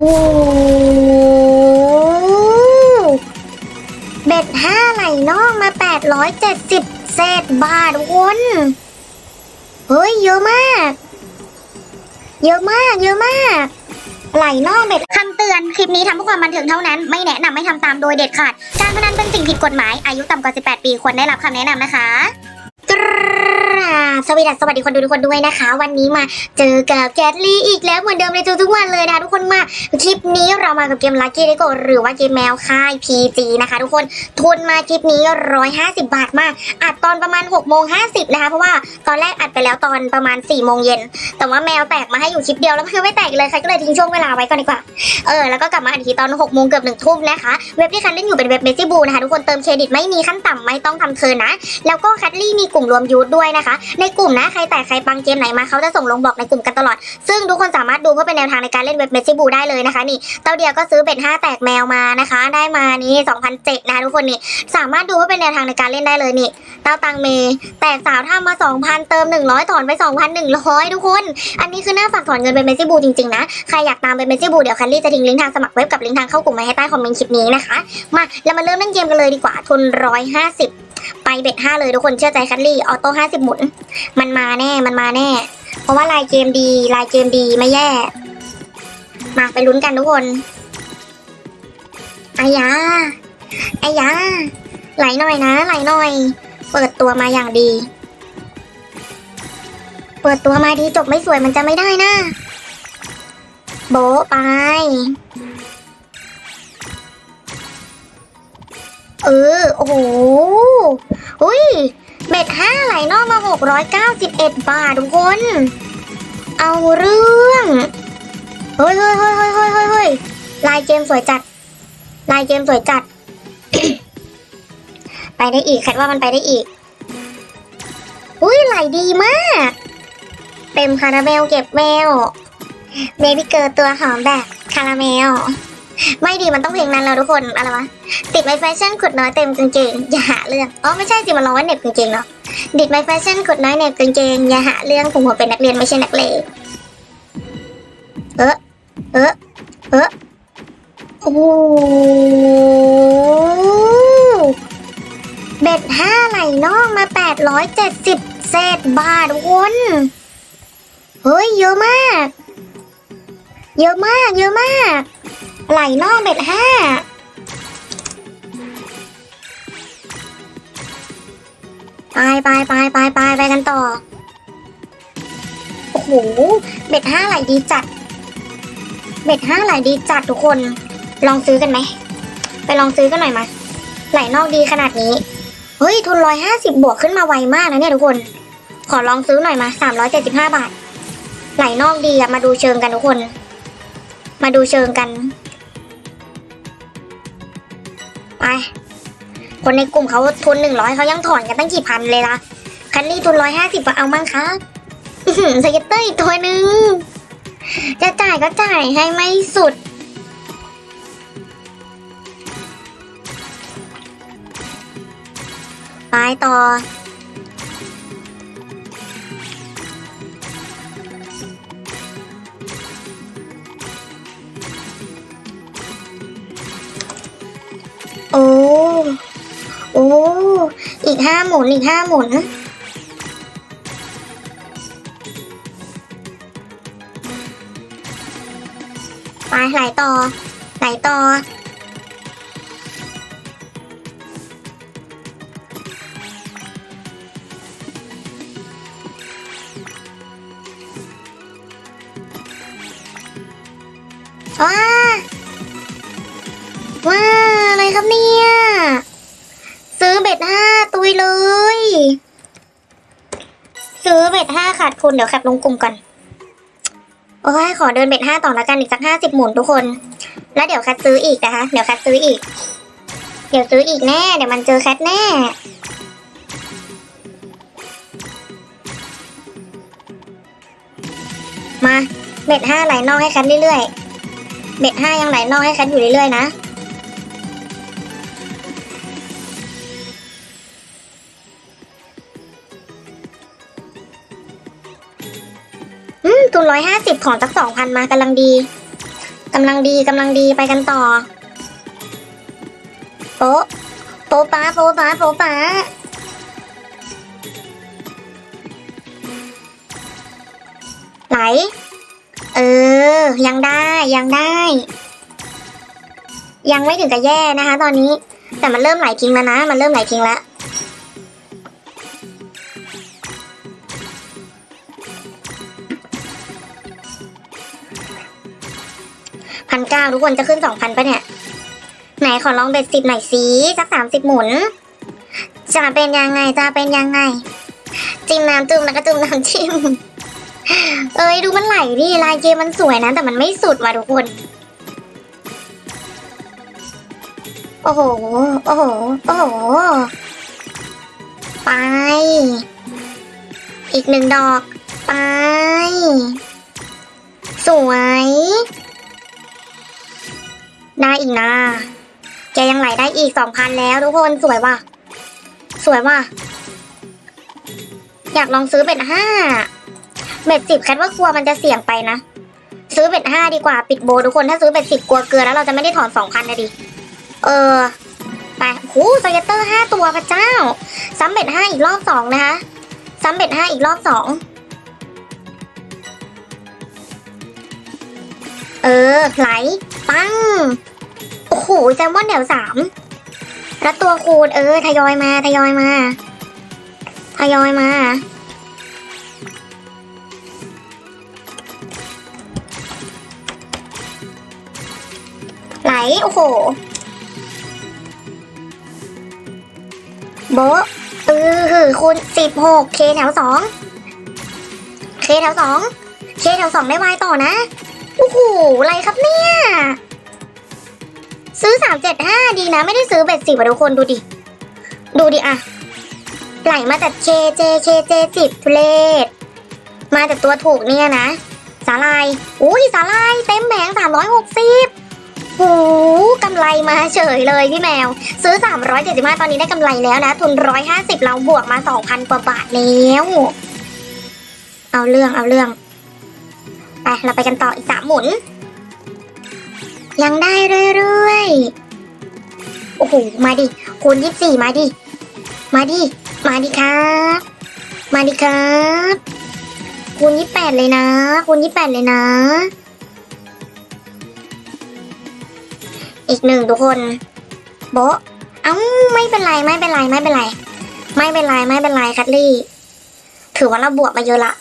โอ้เบ็ดห้าไหลนอกมาแปดร้อยเจ็ดสิบเศษบาทวนเฮ้ย เยอะมาก เยอะมาก เยอะมาก ไหลนอกเบ็ดคำเตือน คลิปนี้ทำเพื่อความบันเทิงเท่านั้น ไม่แนะนำให้ทำตามโดยเด็ดขาด การพนันเป็นสิ่งผิดกฎหมาย อายุต่ำกว่า 18 ปี ควรได้รับคำแนะนำนะคะาบสวัสดีสวัสดีคนดูทุกคนด้วยนะคะ วันนี้มาเจอกับแกตลี่อีกแล้วเหมือนเดิมในทุกวันเลยนะคะทุกคนมาคลิปนี้เรามากับเกมลั c กี้ d ดโกหรือว่าเกมแมวค่าย PG นะคะ ทุกคนทุนมาคลิปนี้ 150 บาทมาก อัดตอนประมาณ6โมง50นะคะเพราะว่าตอนแรกอัดไปแล้วตอนประมาณ4โมงเย็นแต่ว่าแมวแตกมาให้อยู่คลิปเดียวแล้วมันคือไม่แตกเลยใครก็เลยทิ้งช่วงเวลาไว้ก่อนดีกว่าเออแล้วก็กลับมาอัดอีกทีตอน6โมงเกือบหนึ่งทุ่มนะคะเว็บที่คันเล่นอยู่เป็นเว็บเมซิบูนะคะทุกคนเติมเครดิตไม่มีขั้นต่ำไม่ต้องทำเทินนะ แล้วก็คัตลี่มีกลุ่มรวมยูทด้วยนะคะในในกลุ่มนะ ใครแตกใครปังเกมไหนมาเขาจะส่งลงบอกในกลุ่มกันตลอด ซึ่งทุกคนสามารถดูเพื่อเป็นแนวทางในการเล่นเว็บเมซิบูได้เลยนะคะนี่เต้าเดียวก็ซื้อเบ็ดห้าแตกแมวมานะคะ ได้มานี่2,007นะคะทุกคนนี่สามารถดูเพื่อเป็นแนวทางในการเล่นได้เลยนี่เต้าตังเม แตกสาวทำมา 2,000 เติม 100 ถอนไป 2,100 ทุกคน อันนี้คือหน้าฝากถอนเงินเป็นเมซิบูจริงๆนะใครอยากตามเป็นเมซิบูเดี๋ยวคันลี่จะทิ้งลิงก์ทางสมัครเว็บกับลิงก์ทางเข้ากลุ่มไว้ให้ใต้คอมเมนต์คลิปนี้นะคะมาเรามาเริ่มเล่นเกมกันเลยดีกว่าทุน150 ไปเบ็ด5เลยทุกคนเชื่อใจคันลี่ออโต้50หมุน มันมาแน่มันมาแน่ เพราะว่าลายเกมดีลายเกมดีไม่แย่ มาไปลุ้นกันทุกคนอายาอายาไหลหน่อยนะไหลหน่อย เปิดตัวมาอย่างดี เปิดตัวมาดีจบไม่สวยมันจะไม่ได้นะโบไป เออ โอ้โหอุ้ย เบ็ดห้าไหลนอกมาหกร้อยเก้าสิบเอ็ดบาททุกคน เอาเรื่องเฮ้ยเฮ้ยเฮ้ยเฮ้ยเฮ้ยเฮ้ยเฮ้ยลายเกมสวยจัด ลายเกมสวยจัด ไปได้อีกคาดว่ามันไปได้อีก อุ้ยไหลดีมาก เต็มคาราเมลเก็บแมวเบบี้เกิร์ตัวหอมแบบคาราเมล ไม่ดีมันต้องเพลงนั้นแล้วทุกคนอะไรวะติดไมแฟชั่นขุดน้อยเต็มกางเกงอย่าหาเรื่องอ๋อไม่ใช่สิมันร้องว่าเน็บกางเกงเนาะดิดไมแฟชั่นขุดน้อยเน็บกางเกงอย่าหาเรื่องผมหัวเป็นนักเรียนไม่ใช่นักเลงเออเออเออโอ้เบ็ดห้าไหลนอกมาแปดร้อยเจ็ดสิบเศษบาทวนเฮ้ยเยอะมาก เยอะมาก เยอะมาก ไหลนอกเบ็ดห้าไปไปไปไปไปไปกันต่อ โอ้โห เบ็ดห้าไหลดีจัด เบ็ดห้าไหลดีจัดทุกคน ลองซื้อกันไหม ไปลองซื้อกันหน่อยมา ไหลนอกดีขนาดนี้ เฮ้ย ทุนร้อยห้าสิบบวกขึ้นมาไวมากนะเนี่ยทุกคน ขอลองซื้อหน่อยมาสามร้อยเจ็ดสิบห้าบาท ไหลนอกดีอะมาดูเชิงกันทุกคน มาดูเชิงกัน คนในกลุ่มเขาทุนหนึ่งร้อยเขายังถอนกันตั้งกี่พันเลยล่ะ คันนี้ทุนร้อยห้าสิบเอามั่งครับสเก็ตเตอร์อีกตัวหนึ่งจะจ่ายก็จ่ายให้ไม่สุด ไปต่อ กห้าหมุนอีกห้าหมุนไปไหลต่อไหลต่อว้าว้าอะไรครับเนี่ย อเบ็ดห้าตุยเลย ซื้อเบ็ดห้าขาดทุนเดี๋ยวแคปลงกลุ่มก่อนโอ้ยขอเดินเบ็ดห้าต่อละกันอีกสักห้าสิบหมุนทุกคน แล้วเดี๋ยวแคทซื้ออีกนะคะ เดี๋ยวแคทซื้ออีก เดี๋ยวซื้ออีกแน่ เดี๋ยวมันเจอแคทแน่มาเบ็ดห้าไหลนอกให้แคทเรื่อยๆ เบ็ดห้ายังไหลนอกให้แคทอยู่เรื่อยๆนะ ทุนร้อยห้าสิบของสักสองพันมากำลังดีกกำลังดีกำลังดีไปกันต่อ โป๊ะโป๊ะป้าโป๊ะป้าโป๊ะป้าไหลเออ ยังได้ยังได้ ยังไม่ถึงกับแย่นะคะ ตอนนี้ แต่มันเริ่มไหลทิ้งแล้วนะ มันเริ่มไหลทิ้งแล้ว พันเก้าทุกคนจะขึ้นสองพันปะเนี่ย ไหนขอลองเบ็ดสิบหน่อยสิสักสามสิบหมุน จะเป็นยังไงจะเป็นยังไง จิ้มน้ำจุ่มแล้วก็จุ่มน้ำจิ้ม เอ้ยดูมันไหลดิลายเกมมันสวยนะ แต่มันไม่สุดว่ะทุกคน โอ้โห โอ้โห โอ้โห ไป อีกหนึ่งดอก ไป สวย ได้อีกนะ แกยังไหลได้อีกสองพันแล้วทุกคนสวยว่ะ สวยว่ะ อยากลองซื้อเบ็ดห้าเบ็ดสิบแคทว่ากลัวมันจะเสี่ยงไปนะ ซื้อเบ็ดห้าดีกว่าปิดโบทุกคนถ้าซื้อเบ็ดสิบกลัวเกินแล้วเราจะไม่ได้ถอนสองพันนะดิ เออ ไปโอ้สเกตเตอร์ห้าตัวพระเจ้า ซ้ำเบ็ดห้าอีกรอบสองนะคะ ซ้ำเบ็ดห้าอีกรอบสองเออไหลังโอ้โหแซลมอนแถวสามแล้วตัวคูณเออทยอยมาทยอยมาทยอยมาไหลโอ้โหโบเออหือคูณสิบหกเคแถวสองเคแถวสองเคแถวสองได้วายต่อนะ โอ้โหอะไรครับเนี่ย ซื้อสามเจ็ดห้าดีนะ ไม่ได้ซื้อเบ็ดสิบอะทุกคนดูดิ ดูดิอะไหลมาจากเคเจเคเจสิบทุเลศมาจากตัวถูกเนี่ยนะ สาลาย อุ้ยสาลายเต็มแผงสามร้อยหกสิบโหกำไรมาเฉยเลยพี่แมว ซื้อ 375 ตอนนี้ได้กำไรแล้วนะ ทุน 150 เราบวกมา 2,000 กว่าบาทแล้ว เอาเรื่องเอาเรื่อง ไป เราไปกันต่ออีกสามหมุน ยังได้เรื่อยๆ โอ้โห มาดิคูณยี่สี่มาดิ มาดิ มาดิครับ มาดิครับคูณยี่แปดเลยนะคูณยี่แปดเลยนะ อีกหนึ่งทุกคนโบะเอ้าไม่เป็นไรไม่เป็นไรไม่เป็นไร ไม่เป็นไรไม่เป็นไรคัตลี่ ถือว่าเราบวกมาเยอะละ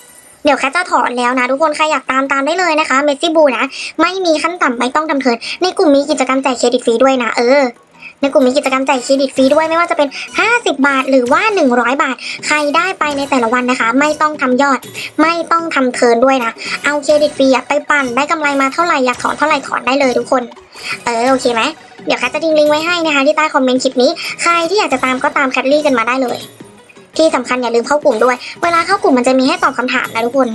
เดี๋ยวแคทจะถอนแล้วนะ ทุกคนใครอยากตามตามได้เลยนะคะเมสซี่บูนะ ไม่มีขั้นต่ำไม่ต้องดำเนินในกลุ่มมีกิจกรรมแจกเครดิตฟรีด้วยนะเออในกลุ่มมีกิจกรรมแจกเครดิตฟรีด้วยไม่ว่าจะเป็น 50 บาท หรือว่า 100 บาท ใครได้ไปในแต่ละวันนะคะ ไม่ต้องทำยอด ไม่ต้องทำเทินด้วยนะ เอาเครดิตฟรีไปปั่นได้กำไรมาเท่าไหร่อยากถอนเท่าไหร่ถอนได้เลยทุกคน เออโอเคไหมเดี๋ยวแคทจะทิ้งลิงก์ไว้ให้นะคะที่ใต้คอมเมนต์คลิปนี้ ใครที่อยากจะตามก็ตามแคทลี่กันมาได้เลย ที่สำคัญอย่าลืมเข้ากลุ่มด้วย เวลาเข้ากลุ่มมันจะมีให้ตอบคำถามนะทุกคน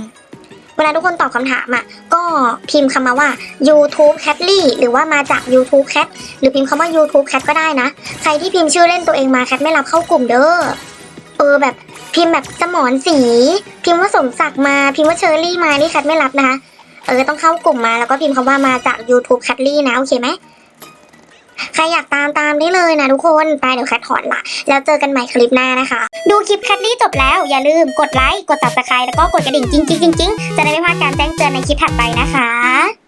เวลาทุกคนตอบคำถามอะ ก็พิมพ์คำมาว่า YouTube c a t l y หรือว่ามาจาก YouTube Cat หรือพิมพ์คำว่า YouTube Cat ก็ได้นะ ใครที่พิมพ์ชื่อเล่นตัวเองมาแคทไม่รับเข้ากลุ่มเด้อ เออแบบพิมพ์แบบสมอนสี พิมพ์ว่าสมศักดิ์มา พิมพ์ว่าเชอรี่มานี่แคทไม่รับนะคะ เออต้องเข้ากลุ่มมาแล้วก็พิมพ์คำว่ามาจาก YouTube c a t l y นะโอเคไหม รอยากตามตามได้เลยนะทุกคนไปเดี๋ยวแคทถอนละแล้วเจอกันใหม่คลิปหน้านะคะ ดูคลิปแคทลี่จบแล้วอย่าลืมกดไลค์กด subscribe แล้วก็กดกระดิ่งจริงๆๆๆจะได้ไม่พลาดการแจ้งเตือนในคลิปถัดไปนะคะ